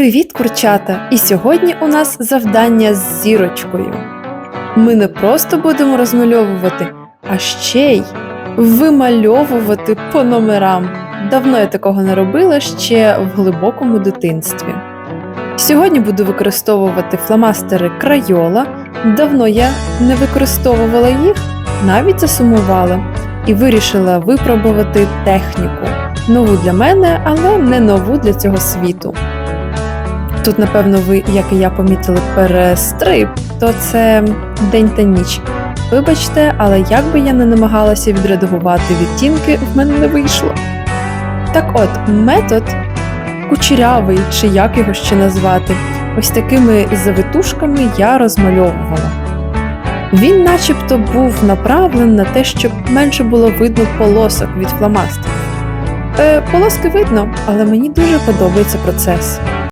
Привіт, курчата! І сьогодні у нас завдання з зірочкою. Ми не просто будемо розмальовувати, а ще й вимальовувати по номерам. Давно я такого не робила ще в глибокому дитинстві. Сьогодні буду використовувати фломастери Крайола. Давно я не використовувала їх, навіть засумувала, і вирішила випробувати техніку. Нову для мене, але не нову для цього світу. Тут, напевно, ви, як і я, помітили перестриб, то це день та ніч. Вибачте, але як би я не намагалася відредагувати відтінки, в мене не вийшло. Так от, метод кучерявий, чи як його ще назвати, ось такими завитушками я розмальовувала. Він начебто був направлений на те, щоб менше було видно полосок від фломастерів. Е, полоски видно, але мені дуже подобається процес.